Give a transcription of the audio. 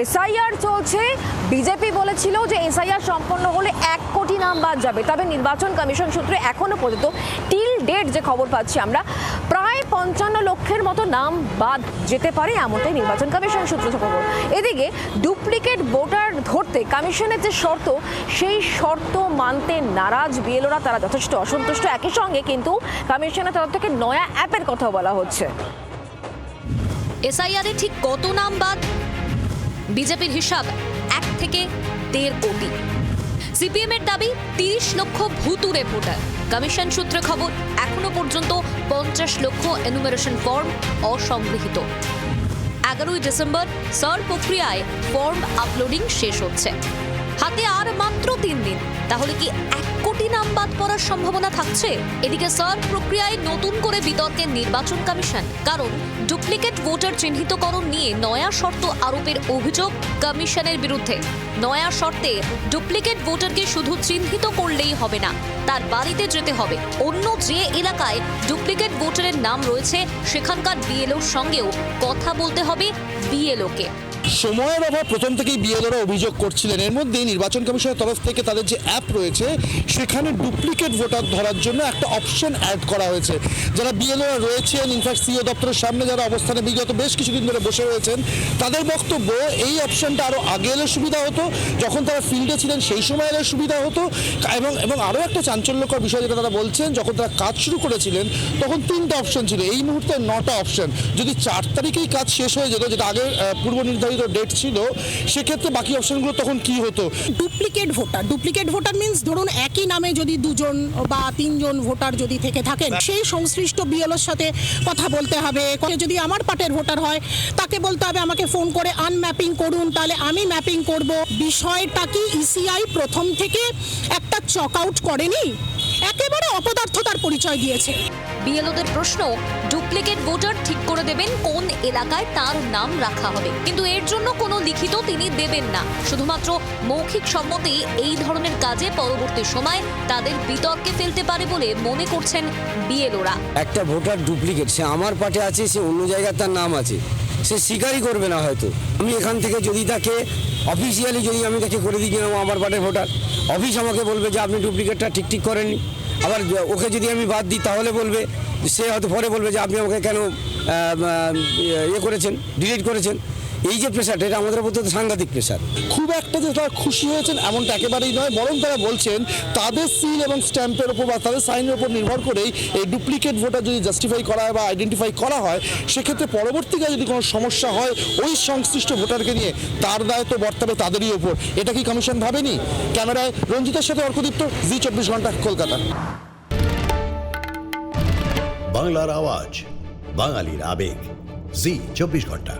SIR চলছে। BJP বলেছিল যে এসআইআর সম্পন্ন হলে এক কোটি নাম বাদ যাবে। তবে নির্বাচন কমিশন সূত্রে এখনও পর্যন্ত টিল ডেট যে খবর পাচ্ছি আমরা, প্রায় পঞ্চান্ন লক্ষের মতো নাম বাদ যেতে পারে এমনটাই নির্বাচন কমিশন সূত্র খবর। এদিকে ডুপ্লিকেট ভোটার ধরতে কমিশনের যে শর্ত, সেই শর্ত মানতে নারাজ বিএলওরা, তারা যথেষ্ট অসন্তুষ্ট। একই সঙ্গে কিন্তু কমিশনের তরফ থেকে নয়া অ্যাপের কথা বলা হচ্ছে। এসআইআরে ঠিক কত নাম বাদ? বিজেপির হিসাব এক থেকে দেড় কোটি। সিপিএম এর দাবি, তিরিশ লক্ষ ভুতুরে ভোটার। কমিশন সূত্রে খবর, এখনও পর্যন্ত পঞ্চাশ লক্ষ এনুমারেশন ফর্ম অসংগৃহীত। এগারোই ডিসেম্বর সর প্রক্রিয়ায় ফর্ম আপলোডিং শেষ হচ্ছে। হাতে আর মাত্র তিন দিন। তাহলে কি এক কোটি নাম বাদ পড়ার সম্ভাবনা থাকছে? এদিকে সার প্রক্রিয়ায় নতুন করে বিতর্কের নির্বাচন কমিশন, কারণ ডুপ্লিকেট ভোটার চিহ্নিতকরণ নিয়ে নয়া শর্ত আরোপের অভিযোগ কমিশনের বিরুদ্ধে। নয়া শর্তে ডুপ্লিকেট ভোটারকে শুধু চিহ্নিত করলেই হবে না, তার বাড়িতে যেতে হবে। অন্য যে এলাকায় ডুপ্লিকেট ভোটারের নাম রয়েছে, সেখানকার বিএলওর সঙ্গেও কথা বলতে হবে বিএলওকে। সময়ের অভাব, প্রথম থেকেই বিএলওরা অভিযোগ করছিলেন। এর মধ্যে নির্বাচন কমিশনের তরফ থেকে তাদের যে অ্যাপ রয়েছে, সেখানে ডুপ্লিকেট ভোটার ধরার জন্য একটা অপশন অ্যাড করা হয়েছে। যারা বিএলওরা রয়েছেন ইনফ্যাক্ট সিও দপ্তরের সামনে যারা অবস্থানে বিগত বেশ কিছুদিন ধরে বসে রয়েছেন, তাদের বক্তব্য, এই অপশনটা আরও আগে এলে সুবিধা হতো, যখন তারা ফিল্ডে ছিলেন সেই সময় এলে সুবিধা হতো। এবং এবং আরও একটা চাঞ্চল্যকর বিষয় যেটা তারা বলছেন, যখন তারা কাজ শুরু করেছিলেন, তখন তিনটা অপশন ছিল। এই মুহূর্তে নটা অপশন। যদি চার তারিখেই কাজ শেষ হয়ে যেত, যেটা আগে পূর্ব নির্ধারিত ডেট ছিল সেক্ষেত্রে বাকি অপশনগুলো তখন কি হতো? Duplicate voter duplicate voter means ধরুন একই নামে যদি দুজন বা তিনজন ভোটার যদি থেকে থাকেন সেই সংশ্লিষ্ট বিএলওর সাথে কথা বলতে হবে। যদি আমার পার্টের ভোটার হয় তাকে বলতে হবে আমাকে ফোন করে আনম্যাপিং করুন তাহলে আমি ম্যাপিং করব। বিষয়টা কি ইসিআই প্রথম থেকে একটা চক আউট করেনি? একেবারে অপদার্থতার পরিচয় দিয়েছে। বিএলওদের প্রশ্ন ডুপ্লিকেট ভোটার ঠিক করে দেবেন কোন এলাকায় তার নাম রাখা হবে। কিন্তু এর জন্য কোনো লিখিত তিনি দেবেন না। শুধুমাত্র মৌখিক সম্মতি এই ধরনের কাজে পরবর্তী সময় তাদের বিতর্কে ফেলতে পারে বলে মনে করছেন বিএলওরা। একটা ভোটার ডুপ্লিকেট সে আমার পার্টে আছে সে অন্য জায়গায় তার নাম আছে সে স্বীকারই করবে না হয়তো। আমি এখান থেকে যদি তাকে অফিসিয়ালি যদি আমি তাকে করে দিই যে আমার পার্টের ভোটার অফিস আমাকে বলবে যে আপনি ডুপ্লিকেটটা ঠিক ঠিক করেননি। আবার ওকে যদি আমি বাদ দিই, তাহলে বলবে, সে হয়তো পরে বলবে যে আপনি ওকে কেন ইয়ে করেছেন ডিলিট করেছেন। এই যে প্রেশারটা এটা আমাদের মধ্যে সাংঘাতিক প্রেশার খুব একটা যে তারা খুশি হয়েছেন এমনটা একেবারেই নয়, বরং তারা বলছেন তাদের সিল এবং স্ট্যাম্পের ওপর বা তাদের সাইনের উপর নির্ভর করেই এই ডুপ্লিকেট ভোটার যদি জাস্টিফাই করা হয় বা আইডেন্টিফাই করা হয়, সেক্ষেত্রে পরবর্তীকালে যদি কোনো সমস্যা হয়, ওই সংশ্লিষ্ট ভোটারকে নিয়ে তার দায়িত্ব বর্তাবে তাদেরই ওপর এটা কি কমিশন ভাবেনি? ক্যামেরায় রঞ্জিতের সাথে অর্কদীপ্ত, জি চব্বিশ ঘণ্টা, কলকাতা। বাংলার আওয়াজ, বাঙালির আবেগ, জি চব্বিশ ঘণ্টা।